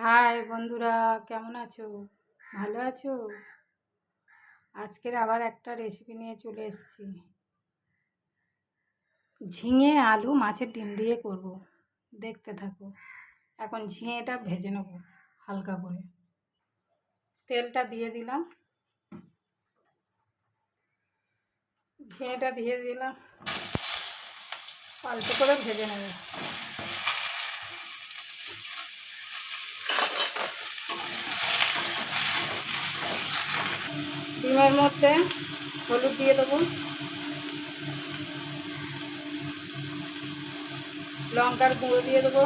High বন্ধুরা, কেমন আছো? ভালো আছো? আজকের আবার একটা রেসিপি নিয়ে চলে এসেছি। ঝিঙে, আলু, মাছের ডিম দিয়ে করব। দেখতে থাকো। এখন ঝিঙেটা ভেজে নেব হালকা করে। তেলটা দিয়ে দিলাম। ঝিঙেটা দিয়ে দিলাম। অল্প করে ভেজে নেব। ডিমের মধ্যে হলুদ দিয়ে দেবো। লঙ্কার গুঁড়ো দিয়ে দেবো।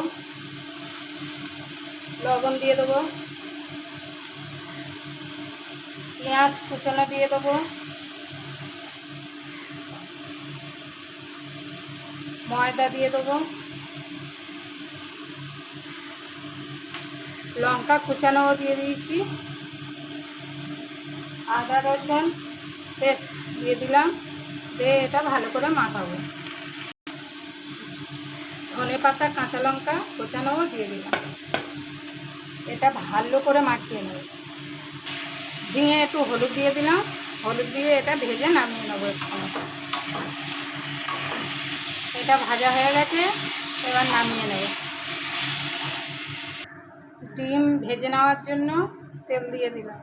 লবণ দিয়ে দেবো। পেঁয়াজ কুচনো দিয়ে দেবো। ময়দা দিয়ে দেবো। লঙ্কা কুচানোও দিয়ে দিয়েছি। আদা, রসুন, পেস্ট দিয়ে দিলাম। দিয়ে এটা ভালো করে মাখাবো। ধনে পাতা, কাঁচা লঙ্কা কোচানোও দিয়ে দিলাম। এটা ভালো করে মাখিয়ে নেব। ঝিঙে একটু হলুদ দিয়ে দিলাম। হলুদ দিয়ে এটা ভেজে নামিয়ে নেব এটা ভাজা হয়ে গেছে, এবার নামিয়ে নেব। ডিম ভেজে নেওয়ার জন্য তেল দিয়ে দিলাম।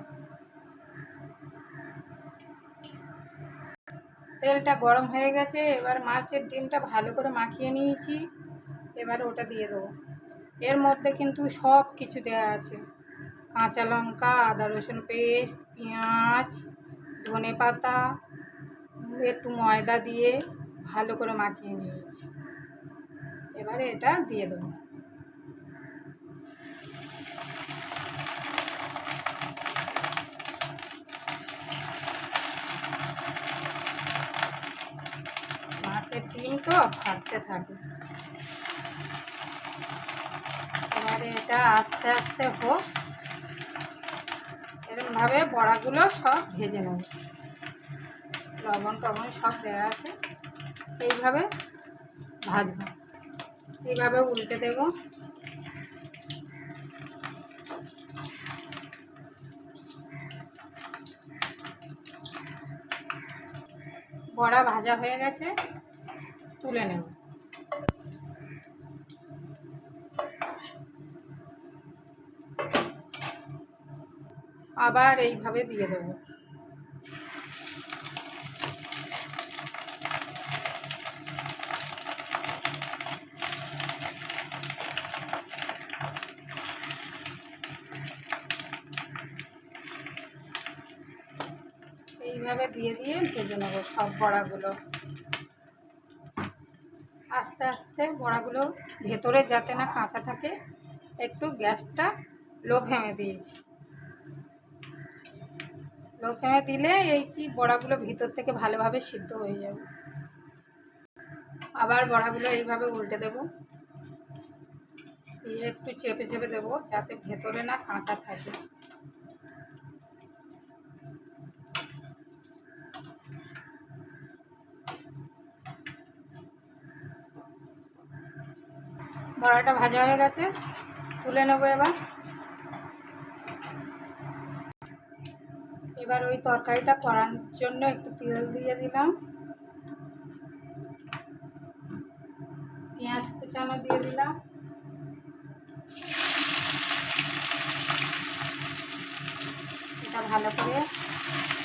তেলটা গরম হয়ে গেছে, এবার মাছের ডিমটা ভালো করে মাখিয়ে নিয়েছি, এবার ওটা দিয়ে দেবো। এর মধ্যে কিন্তু সব কিছু দেওয়া আছে। কাঁচা লঙ্কা, আদা রসুন পেস্ট, পেঁয়াজ, ধনে পাতা, একটু ময়দা দিয়ে ভালো করে মাখিয়ে নিয়েছি। এবারে এটা দিয়ে দেবো মাছের ডিম তো? ফাটতে থাকে। এবারে এটা আস্তে আস্তে হোক। এরকমভাবে বড়াগুলো সব ভেজে নেব। লবণ টবণ সব দেওয়া আছে। এইভাবে ভাজবো। এইভাবে উল্টে দেব। বড়া ভাজা হয়ে গেছে। তুলে নেব। আবার এইভাবে দিয়ে দেবো। এইভাবে দিয়ে দিয়ে ভেজে নেব সব বড়াগুলো। আস্তে আস্তে বড়াগুলো ভেতরে যাতে না কাঁচা থাকে, একটু গ্যাসটা লো ফ্লেমে দিয়েছি। লো ফ্লেমে দিলে এই কি বড়াগুলো ভিতর থেকে ভালোভাবে সিদ্ধ হয়ে যাবে। আবার বড়াগুলো এইভাবে উল্টে দেব। দিয়ে একটু চেপে চেপে দেবো যাতে ভেতরে না কাঁচা থাকে। বড়াটা ভাজা হয়ে গেছে। তুলে নেব এবার। এবার ওই তরকারিটা করার জন্য একটু তেল দিয়ে দিলাম। পেঁয়াজ কুচানো দিয়ে দিলাম। এটা ভালো করে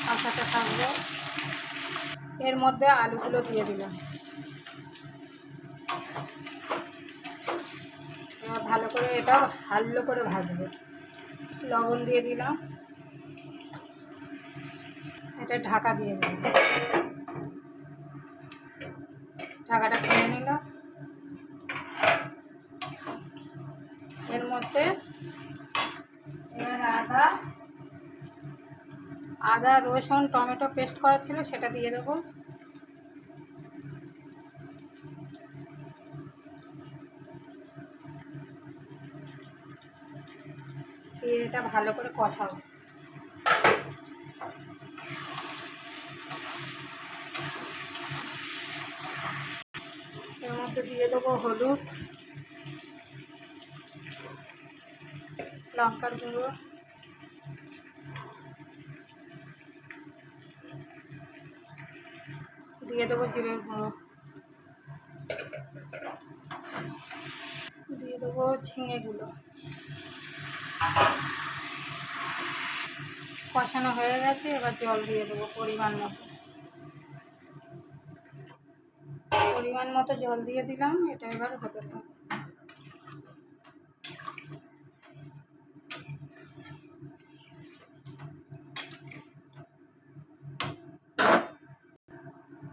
কষাতে থাকব। এর মধ্যে আলুগুলো দিয়ে দিলাম এবার ভালো করে এটা ভালো করে ভাজবো। লবণ দিয়ে দিলাম। এটা ঢাকা দিয়ে দিলাম। ঢাকাটা খুলে নিলাম। এর মধ্যে এবার আদা আদা, রসুন, টমেটো পেস্ট করা ছিল, সেটা দিয়ে দেবো। এটা ভালো করে কষাবো এর মধ্যে দিয়ে দেবো হলুদ, লঙ্কার গুঁড়ো, দিয়ে দেবো জিরের গুঁড়ো। দিয়ে দেবো ঝিঙেগুলো। কষানো হয়ে গেছে, এবার জল দিয়ে দেবো পরিমাণ মতো। পরিমাণ মতো জল দিয়ে দিলাম, এটা এবার হতে থাকবে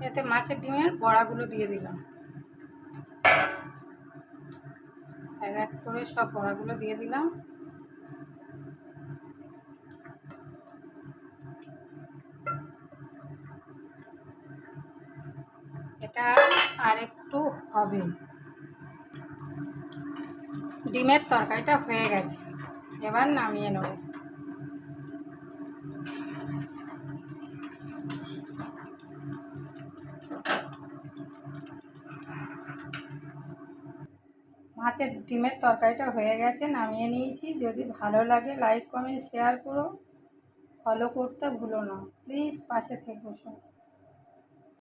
এতে মাছের ডিমের বড়াগুলো দিয়ে দিলাম। এক এক করে সব বড়াগুলো দিয়ে দিলাম। এটা আর হবে। ডিমের তরকারিটা হয়ে গেছে। এবার নামিয়ে নেব। মাছের ডিমের তরকারিটা হয়ে গেছে, নামিয়ে নিয়েছি। যদি ভালো লাগে লাইক কমেন্ট শেয়ার করো। ফলো করতে ভুলো না। প্লিজ পাশে থেকো সব